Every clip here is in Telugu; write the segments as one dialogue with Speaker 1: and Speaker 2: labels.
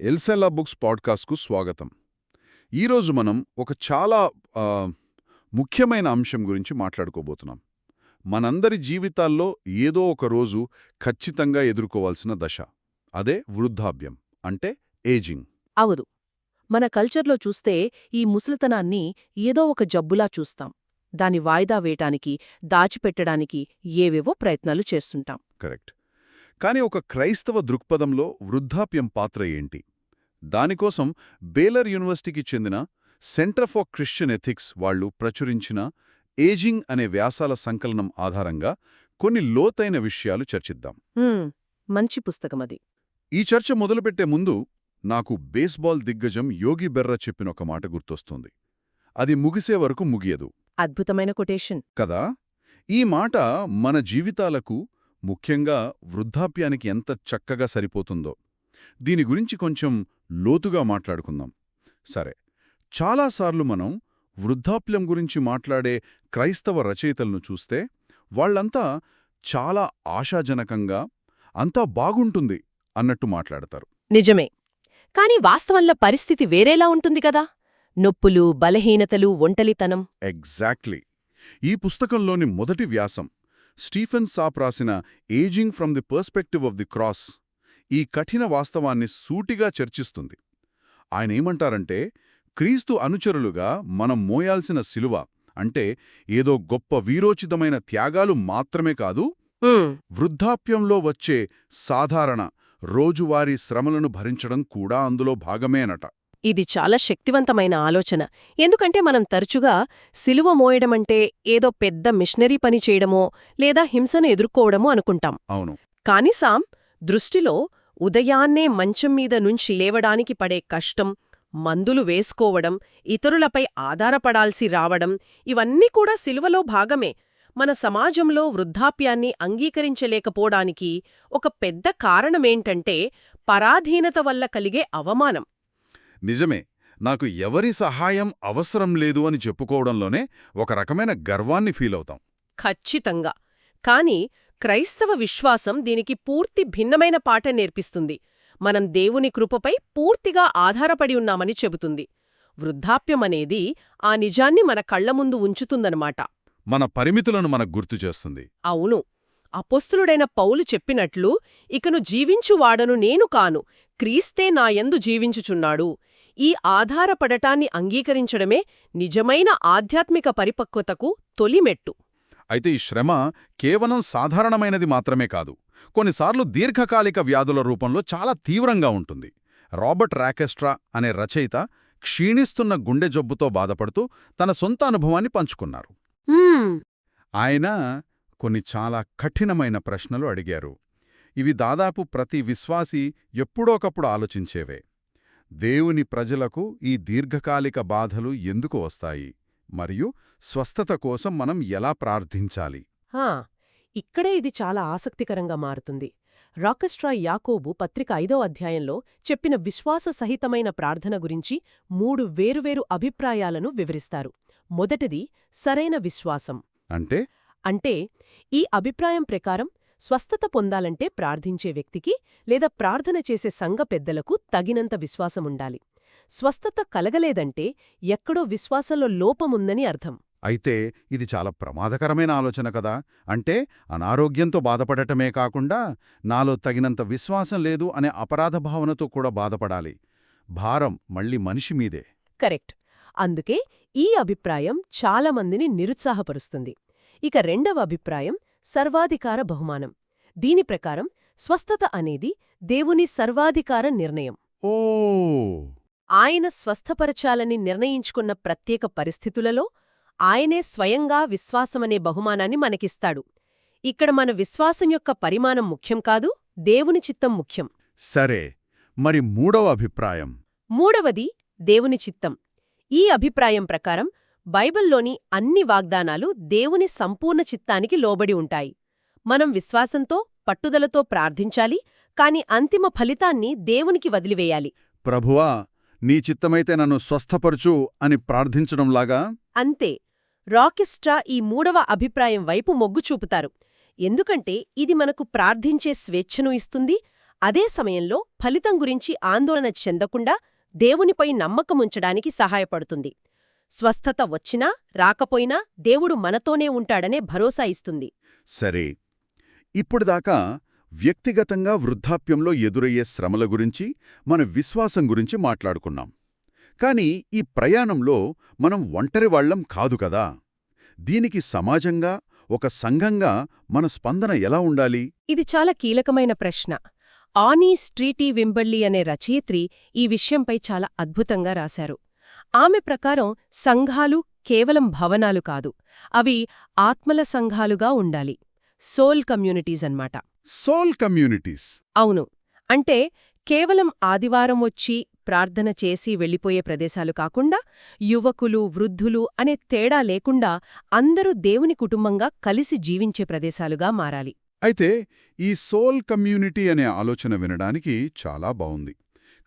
Speaker 1: ఎల్సెల్లా బుక్స్ పాడ్కాస్ట్కు స్వాగతం. ఈరోజు మనం ఒక చాలా ముఖ్యమైన అంశం గురించి మాట్లాడుకోబోతున్నాం. మనందరి జీవితాల్లో ఏదో ఒక రోజు ఖచ్చితంగా ఎదుర్కోవాల్సిన దశ. అదే వృద్ధాప్యం అంటే ఏజింగ్.
Speaker 2: అవును. మన కల్చర్లో చూస్తే ఈ ముసలితనాన్ని ఏదో ఒక జబ్బులా చూస్తాం. దాని వాయిదా వేయటానికి దాచిపెట్టడానికి ఏవేవో ప్రయత్నాలు చేస్తుంటాం.
Speaker 1: కరెక్ట్. కానీ ఒక క్రైస్తవ దృక్పథంలో వృద్ధాప్యం పాత్ర ఏంటి? దానికోసం బేలర్ యూనివర్సిటీకి చెందిన సెంటర్ ఫర్ క్రిస్టియన్ ఎథిక్స్ వాళ్ళు ప్రచురించిన ఏజింగ్ అనే వ్యాసాల సంకలనం ఆధారంగా కొన్ని లోతైన విషయాలు చర్చిద్దాం.
Speaker 2: మంచి పుస్తకమది
Speaker 1: ఈ చర్చ మొదలుపెట్టే ముందు నాకు బేస్బాల్ దిగ్గజం యోగి బెర్రా చెప్పిన ఒక మాట గుర్తొస్తుంది. అది ముగిసే వరకు ముగియదు.
Speaker 2: అద్భుతమైన కొటేషన్.
Speaker 1: కదా? ఈ మాట మన జీవితాలకు ముఖ్యంగా వృద్ధాప్యానికి ఎంత చక్కగా సరిపోతుందో. దీని గురించి కొంచెం లోతుగా మాట్లాడుకుందాం. సరే చాలాసార్లు మనం వృద్ధాప్యం గురించి మాట్లాడే క్రైస్తవ రచయితలను చూస్తే వాళ్ళంతా చాలా ఆశాజనకంగా అంతా బాగుంటుంది అన్నట్టు మాట్లాడతారు.
Speaker 2: నిజమే. కాని వాస్తవంలో పరిస్థితి వేరేలా ఉంటుంది కదా? నొప్పులు బలహీనతలు ఒంటలితనం.
Speaker 1: ఎగ్జాక్ట్లీ. ఈ పుస్తకంలోని మొదటి వ్యాసం స్టీఫెన్ సాప్ రాసిన aging from the perspective of the cross ఈ కఠిన వాస్తవాన్ని సూటిగా చర్చిస్తుంది. ఆయన ఏమంటారంటే క్రీస్తు అనుచరులుగా మనం మోయాల్సిన శిలువ అంటే ఏదో గొప్ప వీరోచితమైన త్యాగాలు మాత్రమే కాదు వృద్ధాప్యంలో వచ్చే సాధారణ రోజువారీ శ్రమలను భరించడం కూడా అందులో భాగమేనట
Speaker 2: ఇది చాలా శక్తివంతమైన ఆలోచన. ఎందుకంటే మనం తరచుగా సిలువ మోయడమంటే ఏదో పెద్ద మిషనరీ పని చేయడమో లేదా హింసను ఎదుర్కోవడమో అనుకుంటాం.
Speaker 1: అవును.
Speaker 2: కాని సాం దృష్టిలో ఉదయాన్నే మంచం మీద నుంచి లేవడానికి పడే కష్టం మందులు వేసుకోవడం ఇతరులపై ఆధారపడాల్సి రావడం ఇవన్నీ కూడా సిలువలో భాగమే. మన సమాజంలో వృద్ధాప్యాన్ని అంగీకరించలేకపోవడానికి ఒక పెద్ద కారణమేంటంటే పరాధీనత వల్ల కలిగే అవమానం.
Speaker 1: నిజమే నాకు ఎవరి సహాయం అవసరం లేదు అని చెప్పుకోవడంలోనే ఒక రకమైన గర్వాన్ని ఫీలవుతాం.
Speaker 2: ఖచ్చితంగా. కాని క్రైస్తవ విశ్వాసం దీనికి పూర్తి భిన్నమైన పాట నేర్పిస్తుంది. మనం దేవుని కృపపై పూర్తిగా ఆధారపడి ఉన్నామని చెబుతుంది. వృద్ధాప్యమనేది ఆ నిజాన్ని మన కళ్ళ ముందు ఉంచుతుందనమాట
Speaker 1: మన పరిమితులను మనకు గుర్తు చేస్తుంది.
Speaker 2: అవును. అపొస్తులుడైన పౌలు చెప్పినట్లు ఇకను జీవించువాడను నేను కాను క్రీస్తే నాయందు జీవించుచున్నాడు. ఈ ఆధారపడటాన్ని అంగీకరించడమే నిజమైన ఆధ్యాత్మిక పరిపక్వతకు తొలిమెట్టు.
Speaker 1: అయితే ఈ శ్రమ కేవలం సాధారణమైనది మాత్రమే కాదు కొన్నిసార్లు దీర్ఘకాలిక వ్యాధుల రూపంలో చాలా తీవ్రంగా ఉంటుంది. రాబర్ట్ రాకెస్ట్రా అనే రచయిత క్షీణిస్తున్న గుండె జబ్బుతో బాధపడుతూ తన సొంత అనుభవాన్ని పంచుకున్నారు. ఆయన కొన్ని చాలా కఠినమైన ప్రశ్నలు అడిగారు. ఇవి దాదాపు ప్రతి విశ్వాసీ ఎప్పుడోకప్పుడు ఆలోచించేవే. దేవుని ప్రజలకు ఈ దీర్ఘకాలిక బాధలు ఎందుకు వస్తాయి? మరియు స్వస్థత కోసం మనం ఎలా ప్రార్థించాలి?
Speaker 2: హా, ఇక్కడే ఇది చాలా ఆసక్తికరంగా మారుతుంది. రాకెస్ట్రా యాకోబు పత్రిక ఐదో అధ్యాయంలో చెప్పిన విశ్వాస సహితమైన ప్రార్థన గురించి మూడు వేరువేరు అభిప్రాయాలను వివరిస్తారు. మొదటిది సరైన విశ్వాసం.
Speaker 1: అంటే?
Speaker 2: అంటే ఈ అభిప్రాయం ప్రకారం స్వస్థత పొందాలంటే ప్రార్థించే వ్యక్తికి లేదా ప్రార్థన చేసే సంఘ పెద్దలకు తగినంత విశ్వాసముండాలి స్వస్థత కలగలేదంటే ఎక్కడో విశ్వాసంలో లోపముందని అర్థం.
Speaker 1: అయితే ఇది చాలా ప్రమాదకరమైన ఆలోచన కదా! అంటే అనారోగ్యంతో బాధపడటమే కాకుండా నాలో తగినంత విశ్వాసం లేదు అనే అపరాధ భావనతో కూడా బాధపడాలి. భారం మళ్ళీ మనిషి మీదే.
Speaker 2: కరెక్ట్. అందుకే ఈ అభిప్రాయం చాలామందిని నిరుత్సాహపరుస్తుంది. ఇక రెండవ అభిప్రాయం సర్వాధికార బహుమానం. దీని ప్రకారం స్వస్థత అనేది దేవుని సర్వాధికార నిర్ణయం.
Speaker 1: ఓ!
Speaker 2: ఆయన స్వస్థపరచాలని నిర్ణయించుకున్న ప్రత్యేక పరిస్థితులలో ఆయనే స్వయంగా విశ్వాసమనే బహుమానాన్ని మనకిస్తాడు. ఇక్కడ మన విశ్వాసం యొక్క పరిమాణం ముఖ్యం కాదు దేవుని చిత్తం ముఖ్యం.
Speaker 1: సరే మరి మూడవ అభిప్రాయం.
Speaker 2: మూడవది దేవుని చిత్తం. ఈ అభిప్రాయం ప్రకారం బైబిల్లోని అన్ని వాగ్దానాలు దేవుని సంపూర్ణ చిత్తానికి లోబడి ఉంటాయి. మనం విశ్వాసంతో పట్టుదలతో ప్రార్థించాలి కాని అంతిమ ఫలితాన్ని దేవునికి వదిలివేయాలి.
Speaker 1: ప్రభువా నీ చిత్తమైతే నన్ను స్వస్థపరచు అని ప్రార్థించడంలాగా?
Speaker 2: అంతే. రాకెస్ట్రా ఈ మూడవ అభిప్రాయం వైపు మొగ్గు చూపుతారు. ఎందుకంటే ఇది మనకు ప్రార్థించే స్వేచ్ఛను ఇస్తుంది. అదే సమయంలో ఫలితం గురించి ఆందోళన చెందకుండా దేవునిపై నమ్మకముంచడానికి సహాయపడుతుంది. స్వస్థత వచ్చినా రాకపోయినా దేవుడు మనతోనే ఉంటాడనే భరోసా ఇస్తుంది.
Speaker 1: సరే ఇప్పుడుదాకా వ్యక్తిగతంగా వృద్ధాప్యంలో ఎదురయ్యే శ్రమల గురించి మన విశ్వాసం గురించి మాట్లాడుకున్నాం. కానీ ఈ ప్రయాణంలో మనం ఒంటరి వాళ్ళం కాదు కదా. దీనికి సమాజంగా ఒక సంఘంగా మన స్పందన ఎలా ఉండాలి?
Speaker 2: ఇది చాలా కీలకమైన ప్రశ్న. ఆనీ స్ట్రీటీ వింబళ్ళీ అనే రచయిత్రి ఈ విషయంపై చాలా అద్భుతంగా రాశారు. ఆమె ప్రకారం సంఘాలు కేవలం భవనాలు కాదు అవి ఆత్మల సంఘాలుగా ఉండాలి. సోల్ కమ్యూనిటీస్ అన్నమాట.
Speaker 1: Soul communities.
Speaker 2: అవును. అంటే కేవలం ఆదివారం వచ్చి ప్రార్థన చేసి వెళ్ళిపోయే ప్రదేశాలు కాకుండా యువకులు వృద్ధులు అనే తేడా లేకుండా అందరూ దేవుని కుటుంబంగా కలిసి జీవించే ప్రదేశాలుగా మారాలి.
Speaker 1: అయితే ఈ సోల్ కమ్యూనిటీ అనే ఆలోచన వినడానికి చాలా బావుంది.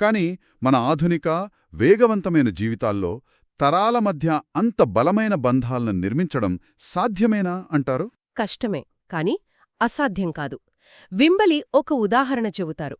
Speaker 1: కానీ మన ఆధునిక వేగవంతమైన జీవితాల్లో తరాల మధ్య అంత బలమైన బంధాలను నిర్మించడం సాధ్యమేనా అంటారు?
Speaker 2: కష్టమే కాని అసాధ్యం కాదు. వింబలి ఒక ఉదాహరణ చెబుతారు.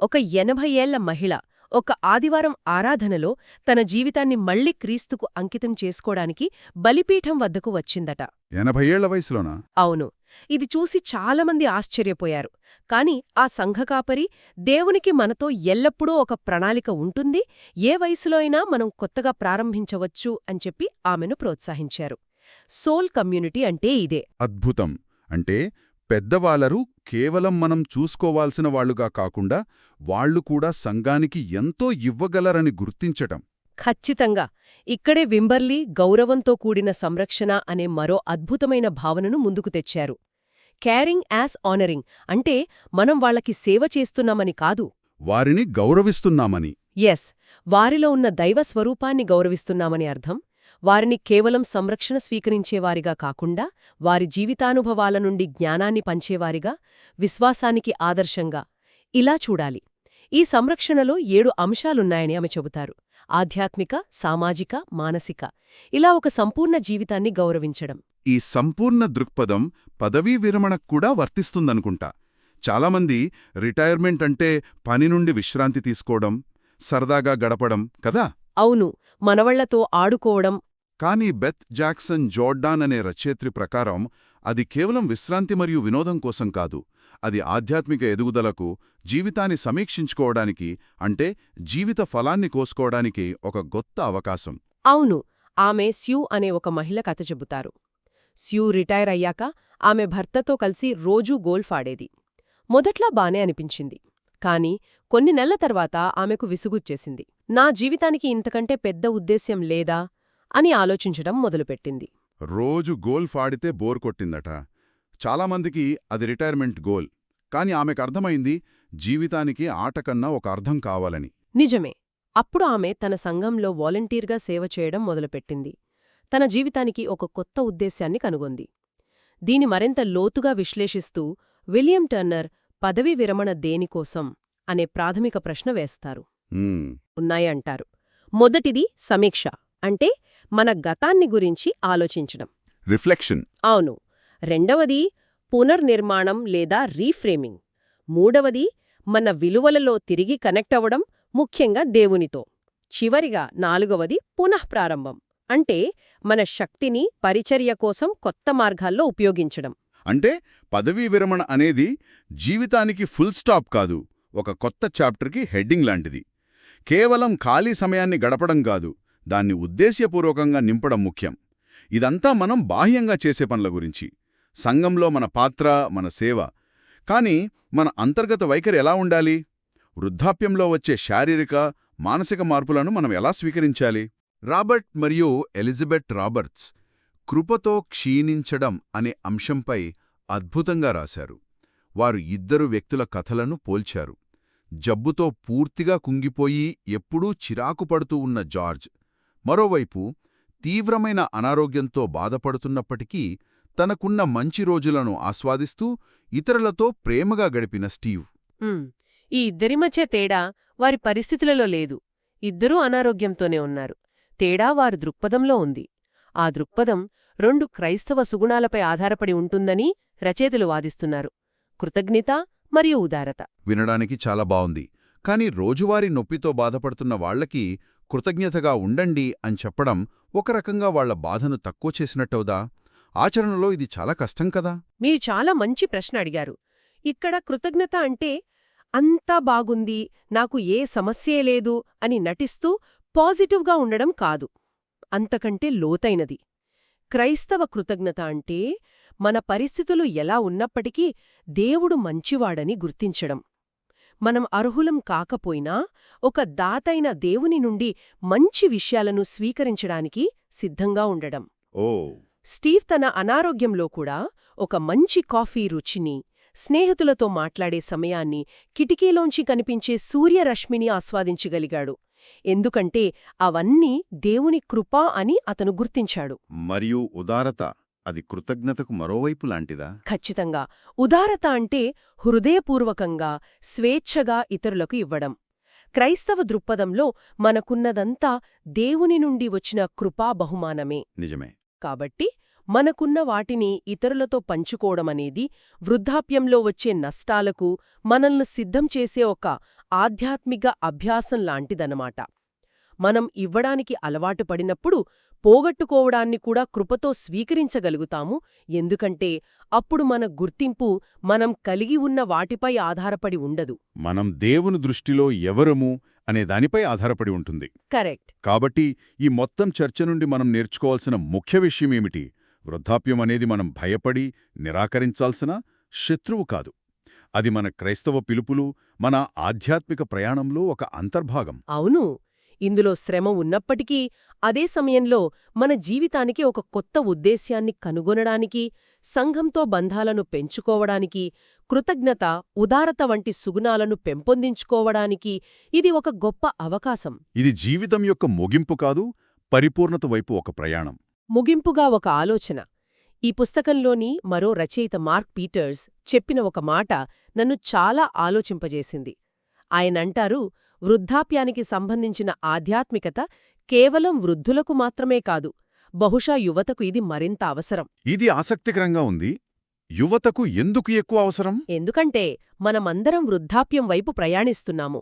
Speaker 2: ఒక ఎనభై ఏళ్ళ మహిళ ఒక ఆదివారం ఆరాధనలో తన జీవితాన్ని మళ్ళీ క్రీస్తుకు అంకితం చేసుకోడానికి బలిపీఠం వద్దకు వచ్చిందట.
Speaker 1: ఎనభై ఏళ్ళ వయసులోనా?
Speaker 2: అవును. ఇది చూసి చాలామంది ఆశ్చర్యపోయారు. కాని ఆ సంఘకాపరి దేవునికి మనతో ఎల్లప్పుడూ ఒక ప్రణాళిక ఉంటుంది. ఏ వయసులో అయినా మనం కొత్తగా ప్రారంభించవచ్చు అని చెప్పి ఆమెను ప్రోత్సహించారు. సోల్ కమ్యూనిటీ అంటే ఇదే.
Speaker 1: అద్భుతం. అంటే పెద్దవాళ్ళరు కేవలం మనం చూసుకోవాల్సిన వాళ్ళుగా కాకుండా వాళ్ళు కూడా సంఘానికి ఎంతో ఇవ్వగలరని గుర్తించటం.
Speaker 2: ఖచ్చితంగా ఇక్కడే వింబర్లీ గౌరవంతో కూడిన సంరక్షణ అనే మరో అద్భుతమైన భావనను ముందుకు తెచ్చారు. కేరింగ్ యాజ్ ఆనరింగ్ అంటే మనం వాళ్ళకి సేవ చేస్తున్నామని కాదు.
Speaker 1: వారిని గౌరవిస్తున్నామని.
Speaker 2: ఎస్ వారిలో ఉన్న దైవ స్వరూపాన్ని గౌరవిస్తున్నామని అర్థం. వారిని కేవలం సంరక్షణ స్వీకరించేవారిగా కాకుండా వారి జీవితానుభవాల నుండి జ్ఞానాన్ని పంచేవారిగా విశ్వాసానికి ఆదర్శంగా. ఇలా చూడాలి. ఈ సంరక్షణలో ఏడు అంశాలున్నాయని ఆమె చెబుతారు. ఆధ్యాత్మిక సామాజిక మానసిక ఇలా ఒక సంపూర్ణ జీవితాన్ని గౌరవించడం.
Speaker 1: ఈ సంపూర్ణ దృక్పథం పదవీ విరమణకు కూడా వర్తిస్తుందనుకుంటా. చాలామంది రిటైర్మెంట్ అంటే పని నుండి విశ్రాంతి తీసుకోవడం సరదాగా గడపడం కదా?
Speaker 2: అవును మనవళ్ళతో ఆడుకోవడం.
Speaker 1: కానీ బెత్ జాక్సన్ జోర్డాన్ అనే రచయిత్రి ప్రకారం అది కేవలం విశ్రాంతి మరియు వినోదం కోసం కాదు అది ఆధ్యాత్మిక ఎదుగుదలకు జీవితాన్ని సమీక్షించుకోవడానికి అంటే జీవిత ఫలాన్ని కోసుకోవడానికి ఒక గొత్త అవకాశం.
Speaker 2: అవును ఆమె స్యూ అనే ఒక మహిళ కథ చెబుతారు. స్యూ రిటైర్ అయ్యాక ఆమె భర్తతో కలిసి రోజూ గోల్ఫ్ ఆడేది. మొదట్లా బానే అనిపించింది కాని కొన్ని నెలల తర్వాత ఆమెకు విసుగుచ్చేసింది. నా జీవితానికి ఇంతకంటే పెద్ద ఉద్దేశ్యం లేదా? అని ఆలోచించడం మొదలుపెట్టింది.
Speaker 1: రోజు గోల్ఫ్ ఆడితే బోర్ కొట్టిందట. చాలామందికి అది రిటైర్మెంట్ గోల్. కాని ఆమెకు అర్థమైంది జీవితానికి ఆట కన్నా ఒక అర్థం కావాలని.
Speaker 2: నిజమే. అప్పుడు ఆమె తన సంఘంలో వాలంటీర్గా సేవ చేయడం మొదలుపెట్టింది. తన జీవితానికి ఒక కొత్త ఉద్దేశ్యాన్ని కనుగొంది. దీని మరింత లోతుగా విశ్లేషిస్తూ విలియం టర్నర్ పదవీ విరమణ దేనికోసం అనే ప్రాథమిక ప్రశ్న వేస్తారు. ఉన్నాయంటారు. మొదటిది సమీక్ష. అంటే మన గతాన్ని గురించి ఆలోచించడం.
Speaker 1: రిఫ్లెక్షన్.
Speaker 2: అవును. రెండవది పునర్నిర్మాణం లేదా రీఫ్రేమింగ్. మూడవది మన విలువలలో తిరిగి కనెక్ట్ అవ్వడం ముఖ్యంగా దేవునితో. చివరిగా నాలుగవది పునఃప్రారంభం. అంటే మన శక్తిని పరిచర్య కోసం కొత్త మార్గాల్లో ఉపయోగించడం.
Speaker 1: అంటే పదవీ విరమణ అనేది జీవితానికి ఫుల్ స్టాప్ కాదు ఒక కొత్త చాప్టర్కి హెడ్డింగ్ లాంటిది. కేవలం ఖాళీ సమయాన్ని గడపడం కాదు దాన్ని ఉద్దేశ్యపూర్వకంగా నింపడం ముఖ్యం. ఇదంతా మనం బాహ్యంగా చేసే పనుల గురించి. సంఘంలో మన పాత్ర మన సేవ. కానీ మన అంతర్గత వైఖరి ఎలా ఉండాలి? వృద్ధాప్యంలో వచ్చే శారీరక మానసిక మార్పులను మనం ఎలా స్వీకరించాలి? రాబర్ట్ మరియు ఎలిజబెత్ రాబర్ట్స్ కృపతో క్షీణించడం అనే అంశంపై అద్భుతంగా రాశారు. వారు ఇద్దరు వ్యక్తుల కథలను పోల్చారు. జబ్బుతో పూర్తిగా కుంగిపోయి ఎప్పుడూ చిరాకు పడుతూ ఉన్న జార్జ్ మరోవైపు తీవ్రమైన అనారోగ్యంతో బాధపడుతున్నప్పటికీ తనకున్న మంచి రోజులను ఆస్వాదిస్తూ ఇతరులతో ప్రేమగా గడిపిన స్టీవ్.
Speaker 2: ఈ ఇద్దరి మధ్య తేడా వారి పరిస్థితులలో లేదు. ఇద్దరూ అనారోగ్యంతోనే ఉన్నారు. తేడా వారి దృక్పథంలో ఉంది. ఆ దృక్పథం రెండు క్రైస్తవ సుగుణాలపై ఆధారపడి ఉంటుందని రచయితలు వాదిస్తున్నారు. కృతజ్ఞత మరియు ఉదారత.
Speaker 1: వినడానికి చాలా బావుంది. కానీ రోజువారీ నొప్పితో బాధపడుతున్న వాళ్ళకి కృతజ్ఞతగా ఉండండి అని చెప్పడం ఒక రకంగా వాళ్ళ బాధను తక్కువ చేసినట్టవుదా? ఆచరణలో ఇది చాలా కష్టం కదా?
Speaker 2: మీరు చాలా మంచి ప్రశ్న అడిగారు. ఇక్కడ కృతజ్ఞత అంటే అంతా బాగుంది నాకు ఏ సమస్యే లేదు అని నటిస్తూ పాజిటివ్గా ఉండడం కాదు. అంతకంటే లోతైనది. క్రైస్తవ కృతజ్ఞత అంటే మన పరిస్థితులు ఎలా ఉన్నప్పటికీ దేవుడు మంచివాడని గుర్తించడం. మనం అర్హులం కాకపోయినా ఒక దాతైన దేవుని నుండి మంచి విషయాలను స్వీకరించడానికి సిద్ధంగా ఉండడం.
Speaker 1: ఓ.
Speaker 2: స్టీవ్ తన అనారోగ్యంలో కూడా ఒక మంచి కాఫీ రుచిని స్నేహితులతో మాట్లాడే సమయాన్ని కిటికీలోంచి కనిపించే సూర్యరశ్మిని ఆస్వాదించగలిగాడు. ఎందుకంటే అవన్నీ దేవుని కృప అని అతను గుర్తించాడు.
Speaker 1: మరియు ఉదారత. అది కృతజ్ఞతకు మరోవైపు లాంటిదా?
Speaker 2: ఖచ్చితంగా. ఉదారత అంటే హృదయపూర్వకంగా స్వేచ్ఛగా ఇతరులకు ఇవ్వడం. క్రైస్తవ దృక్పథంలో మనకున్నదంతా దేవుని నుండి వచ్చిన కృపా బహుమానమే.
Speaker 1: నిజమే.
Speaker 2: కాబట్టి మనకున్న వాటిని ఇతరులతో పంచుకోవడమనేది వృద్ధాప్యంలో వచ్చే నష్టాలకు మనల్ని సిద్ధం చేసే ఒక ఆధ్యాత్మిక అభ్యాసం లాంటిదన్నమాట. మనం ఇవ్వడానికి అలవాటు పడినప్పుడు పోగొట్టుకోవడాన్ని కూడా కృపతో స్వీకరించగలుగుతాము. ఎందుకంటే అప్పుడు మన గుర్తింపు మనం కలిగి ఉన్న వాటిపై ఆధారపడి ఉండదు.
Speaker 1: మనం దేవుని దృష్టిలో ఎవరము అనే దానిపై ఆధారపడి ఉంటుంది.
Speaker 2: కరెక్ట్.
Speaker 1: కాబట్టి ఈ మొత్తం చర్చ నుండి మనం నేర్చుకోవాల్సిన ముఖ్య విషయమేమిటి వృద్ధాప్యం అనేది మనం భయపడి నిరాకరించాల్సిన శత్రువు కాదు. అది మన క్రైస్తవ పిలుపులు మన ఆధ్యాత్మిక ప్రయాణంలో ఒక అంతర్భాగం.
Speaker 2: అవును. ఇందులో శ్రమ ఉన్నప్పటికీ అదే సమయంలో మన జీవితానికి ఒక కొత్త ఉద్దేశ్యాన్ని కనుగొనడానికి సంఘంతో బంధాలను పెంచుకోవడానికి కృతజ్ఞత ఉదారత వంటి సుగుణాలను పెంపొందించుకోవడానికి ఇది ఒక గొప్ప అవకాశం.
Speaker 1: ఇది జీవితం యొక్క ముగింపు కాదు పరిపూర్ణత వైపు ఒక ప్రయాణం.
Speaker 2: ముగింపుగా ఒక ఆలోచన. ఈ పుస్తకంలోని మరో రచయిత మార్క్ పీటర్స్ చెప్పిన ఒక మాట నన్ను చాలా ఆలోచింపజేసింది. ఆయనంటారు వృద్ధాప్యానికి సంబంధించిన ఆధ్యాత్మికత కేవలం వృద్ధులకు మాత్రమే కాదు బహుశా యువతకు ఇది మరింత అవసరం.
Speaker 1: ఇది ఆసక్తికరంగా ఉంది. యువతకు ఎందుకు ఎక్కువ అవసరం?
Speaker 2: ఎందుకంటే మనమందరం వృద్ధాప్యం వైపు ప్రయాణిస్తున్నాము.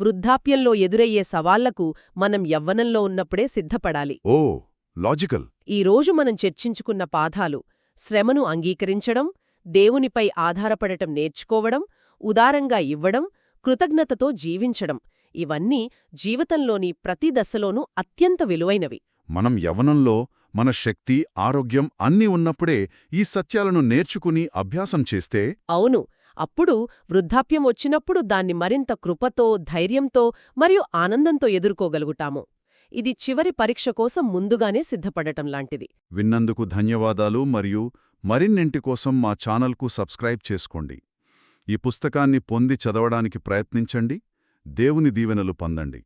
Speaker 2: వృద్ధాప్యంలో ఎదురయ్యే సవాళ్ళకు మనం యవ్వనంలో ఉన్నప్పుడే సిద్ధపడాలి.
Speaker 1: Oh logical.
Speaker 2: ఈరోజు మనం చర్చించుకున్న పాఠాలు శ్రమను అంగీకరించడం దేవునిపై ఆధారపడటం నేర్చుకోవడం ఉదారంగా ఇవ్వడం కృతజ్ఞతతో జీవించడం ఇవన్నీ జీవితంలోని ప్రతి దశలోనూ అత్యంత విలువైనవి.
Speaker 1: మనం యవ్వనంలో మన శక్తి ఆరోగ్యం అన్నీ ఉన్నప్పుడే ఈ సత్యాలను నేర్చుకుని అభ్యాసం చేస్తే
Speaker 2: అవును అప్పుడు వృద్ధాప్యం వచ్చినప్పుడు దాన్ని మరింత కృపతో ధైర్యంతో మరియు ఆనందంతో ఎదుర్కోగలుగుతాము. ఇది చివరి పరీక్ష కోసం ముందుగానే సిద్ధపడటం లాంటిది.
Speaker 1: విన్నందుకు ధన్యవాదాలు మరియు మరిన్నింటి కోసం మా ఛానల్కు సబ్స్క్రైబ్ చేసుకోండి. ఈ పుస్తకాన్ని పొంది చదవడానికి ప్రయత్నించండి. దేవుని దీవెనలు పొందండి.